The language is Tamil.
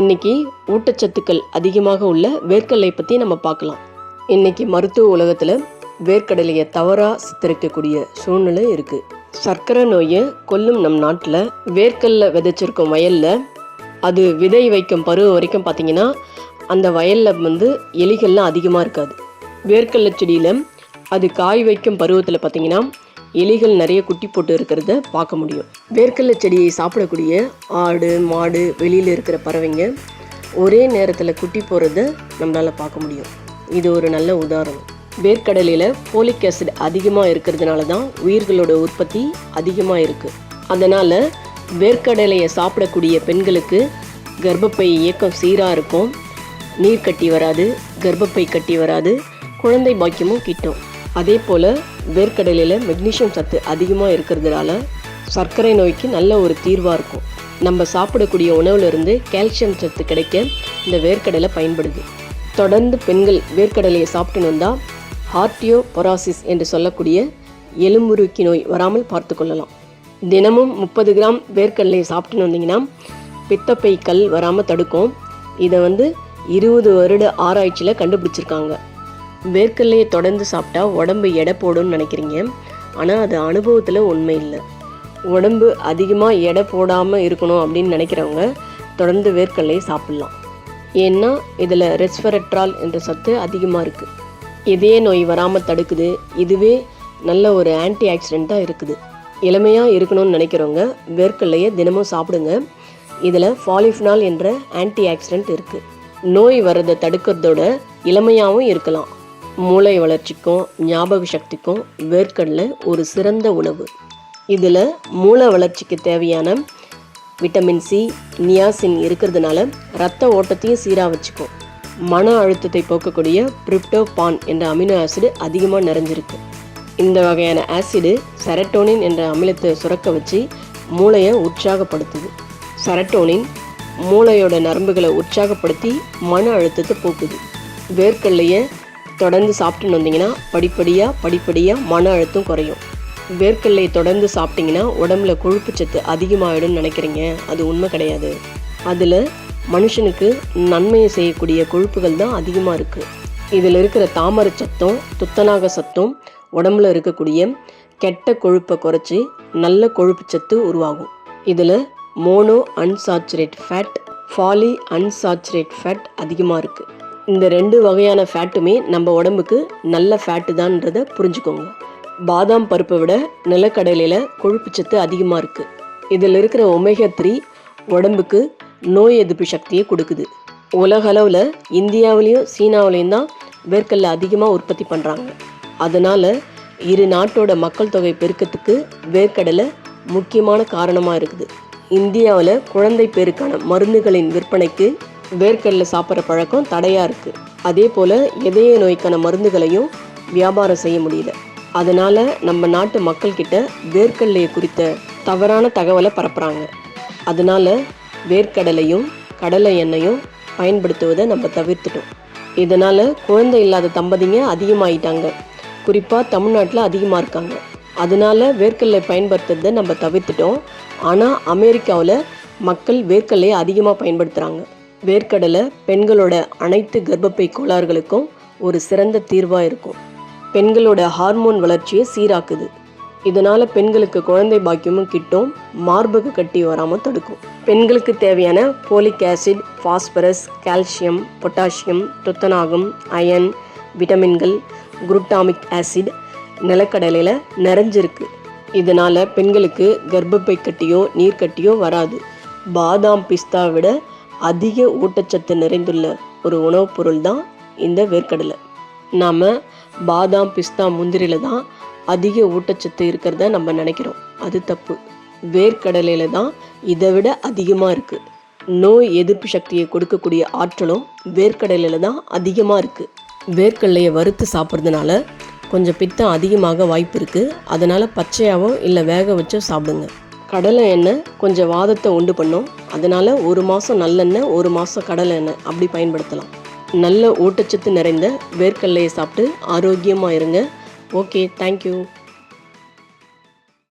இன்னைக்கு ஊட்டச்சத்துக்கள் அதிகமாக உள்ள வேர்க்கடலை பற்றி நம்ம பார்க்கலாம். இன்னைக்கு மருத்துவ உலகத்தில் வேர்க்கடலையை தவறாக சித்தரிக்கக்கூடிய சூழ்நிலை இருக்குது சர்க்கரை நோயை கொல்லும் நம் நாட்டில் வேர்க்கல்ல விதைச்சிருக்கும் வயலில் அது விதை வைக்கும் பருவம் வரைக்கும் பார்த்தீங்கன்னா அந்த வயலில் வந்து எலிகள்லாம் அதிகமாக இருக்காது. வேர்க்கடலை செடியில் அது காய் வைக்கும் பருவத்தில் பார்த்திங்கன்னா இலைகள் நிறைய குட்டி போட்டு இருக்கிறத பார்க்க முடியும். வேர்க்கடலை செடியை சாப்பிடக்கூடிய ஆடு மாடு வெளியில் இருக்கிற பறவைங்க ஒரே நேரத்தில் குட்டி போகிறத நம்மளால் பார்க்க முடியும். இது ஒரு நல்ல உதாரணம். வேர்க்கடலையில் போலிக் ஆசிட் அதிகமாக இருக்கிறதுனால தான் உயிர்களோட உற்பத்தி அதிகமாக இருக்குது அதனால் வேர்க்கடலையை சாப்பிடக்கூடிய பெண்களுக்கு கர்ப்பப்பை இயக்கம் சீராக இருக்கும். நீர் கட்டி வராது கர்ப்பப்பை கட்டி வராது குழந்தை பாக்கியமும் கிட்டும். அதே போல் வேர்க்கடலையில் மெக்னீஷியம் சத்து அதிகமாக இருக்கிறதுனால சர்க்கரை நோய்க்கு நல்ல ஒரு தீர்வாக இருக்கும். நம்ம சாப்பிடக்கூடிய உணவுலேருந்து கால்சியம் சத்து கிடைக்க இந்த வேர்க்கடலை பயன்படுது. தொடர்ந்து பெண்கள் வேர்க்கடலையை சாப்பிட்டுன்னு வந்தால் ஹார்டியோ பொராசிஸ் என்று சொல்லக்கூடிய எலும்புருக்கி நோய் வராமல் பார்த்து கொள்ளலாம். தினமும் முப்பது கிராம் வேர்க்கடலையை சாப்பிட்டுன்னு வந்தீங்கன்னா பித்தப்பை கல் வராமல் தடுக்கும். இதை வந்து இருபது வருட ஆராய்ச்சியில் கண்டுபிடிச்சிருக்காங்க. வேர்க்கடலையை தொடர்ந்து சாப்பிட்டா உடம்பு எடை போடும்னு நினைக்கிறீங்க. ஆனால் அது அனுபவத்தில் உண்மை இல்லை. உடம்பு அதிகமாக எடை போடாமல் இருக்கணும் அப்படின்னு நினைக்கிறவங்க தொடர்ந்து வேர்க்கடலையை சாப்பிட்லாம். ஏன்னா இதில் ரெஸ்வரட்ரால் என்ற சத்து அதிகமாக இருக்குது இதய நோய் வராமல் தடுக்குது. இதுவே நல்ல ஒரு ஆன்டி ஆக்சிடெண்ட்டாக இருக்குது. இளமையாக இருக்கணும்னு நினைக்கிறவங்க வேர்க்கடலையை தினமும் சாப்பிடுங்க. இதில் ஃபாலிஃபினால் என்ற ஆன்டி ஆக்சிடெண்ட் இருக்குது நோய் வர்றதை தடுக்கிறதோட இளமையாகவும் இருக்கலாம். மூளை வளர்ச்சிக்கும் ஞாபக சக்திக்கும் வேர்க்கடலை ஒரு சிறந்த உணவு. இதில் மூளை வளர்ச்சிக்கு தேவையான விட்டமின் சி நியாசின் இருக்கிறதுனால ரத்த ஓட்டத்தையும் சீராக வச்சுக்கும். மன அழுத்தத்தை போக்கக்கூடிய பிரிப்டோபான் என்ற அமினோ ஆசிடு அதிகமாக நிறைஞ்சிருக்கு. இந்த வகையான ஆசிடு செரட்டோனின் என்ற அமிலத்தை சுரக்க வச்சு மூளையை உற்சாகப்படுத்துது. செரட்டோனின் மூளையோட நரம்புகளை உற்சாகப்படுத்தி மன அழுத்தத்தை போக்குது. வேர்க்கடலையை தொடர்ந்து சாப்பிட்டுன்னு வந்தீங்கன்னா படிப்படியாக படிப்படியாக மன அழுத்தம் குறையும். வேர்க்கடலையை தொடர்ந்து சாப்பிட்டீங்கன்னா உடம்புல கொழுப்பு சத்து அதிகமாகிடும்னு நினைக்கிறீங்க. அது உண்மை கிடையாது. அதில் மனுஷனுக்கு நன்மையை செய்யக்கூடிய கொழுப்புகள் தான் அதிகமாக இருக்குது இதில் இருக்கிற தாமரை சத்தம் துத்தநாக சத்தும் உடம்புல இருக்கக்கூடிய கெட்ட கொழுப்பை குறைச்சி நல்ல கொழுப்பு சத்து உருவாகும். இதில் mono unsaturated fat poly unsaturated fat அதிகமாக இருக்குது இந்த ரெண்டு வகையான ஃபேட்டுமே நம்ம உடம்புக்கு நல்ல ஃபேட்டு தான்றதை புரிஞ்சுக்கோங்க. பாதாம் பருப்பை விட நிலக்கடலையில் கொழுப்பு சத்து அதிகமாக இருக்குது இதில் இருக்கிற ஒமேகா த்ரீ உடம்புக்கு நோய் எதிர்ப்பு சக்தியை கொடுக்குது. உலக அளவில் இந்தியாவிலையும் சீனாவிலையும் தான் வேர்க்கல்ல அதிகமாக உற்பத்தி பண்ணுறாங்க அதனால் இரு நாட்டோட மக்கள் தொகை பெருக்கத்துக்கு வேர்க்கடலை முக்கியமான காரணமாக இருக்குது. இந்தியாவில் குழந்தை பேருக்கான மருந்துகளின் விற்பனைக்கு வேர்க்கடலை சாப்பிட்ற பழக்கம் தடையாக இருக்குது அதே போல் இதய நோய்க்கான மருந்துகளையும் வியாபாரம் செய்ய முடியல. அதனால் நம்ம நாட்டு மக்கள்கிட்ட வேர்க்கடலையை குறித்த தவறான தகவலை பரப்புகிறாங்க அதனால் வேர்க்கடலையும் கடலை எண்ணெயும் பயன்படுத்துவதை நம்ம தவிர்த்துட்டோம். இதனால் குழந்தை இல்லாத தம்பதிங்க அதிகமாயிட்டாங்க. குறிப்பாக தமிழ்நாட்டில் அதிகமாக இருக்காங்க. அதனால வேர்க்கடலை பயன்படுத்துறதை நம்ம தவிர்த்துட்டோம். ஆனால் அமெரிக்காவில் மக்கள் வேர்க்கடலையை அதிகமாக பயன்படுத்துகிறாங்க வேர்க்கடலை பெண்களோட அனைத்து கர்ப்பப்பை கோளாறுகளுக்கும் ஒரு சிறந்த தீர்வாக இருக்கும். பெண்களோட ஹார்மோன் வளர்ச்சியை சீராக்குது. இதனால் பெண்களுக்கு குழந்தை பாக்கியமும் கிட்டும் மார்பக கட்டி வராமல் தடுக்கும். பெண்களுக்கு தேவையான folic acid phosphorus calcium potassium துத்தநாகம் அயன் விட்டமின்கள் குருட்டாமிக் ஆசிட் நிலக்கடலையில் நிறைஞ்சிருக்கு. இதனால் பெண்களுக்கு கர்ப்பப்பை கட்டியோ நீர்க்கட்டியோ வராது. பாதாம் பிஸ்தா விட அதிக ஊட்டச்சத்து நிறைந்துள்ள ஒரு உணவுப் பொருள் தான் இந்த வேர்க்கடலை. நாம் பாதாம் பிஸ்தா முந்திரியில் தான் அதிக ஊட்டச்சத்து இருக்கிறத நம்ம நினைக்கிறோம். அது தப்பு. வேர்க்கடலையில் தான் இதை விட அதிகமாக இருக்குது நோய் எதிர்ப்பு சக்தியை கொடுக்கக்கூடிய ஆற்றலும் வேர்க்கடலையில் தான் அதிகமாக இருக்குது வேர்க்கடலையை வறுத்து சாப்பிட்றதுனால கொஞ்சம் பித்தம் அதிகமாக வாய்ப்பு இருக்குது அதனால் பச்சையாகவும் இல்லை வேக வச்சோ சாப்பிடுங்க. கடலை எண்ணெய் கொஞ்சம் வாதத்தை உண்டு பண்ணும். அதனால் ஒரு மாதம் நல்லெண்ணெய் ஒரு மாதம் கடலை எண்ணெய் அப்படி பயன்படுத்தலாம். நல்ல ஊட்டச்சத்து நிறைந்த வேர்க்கடலையை சாப்பிட்டு ஆரோக்கியமாக இருங்க. Okay thank you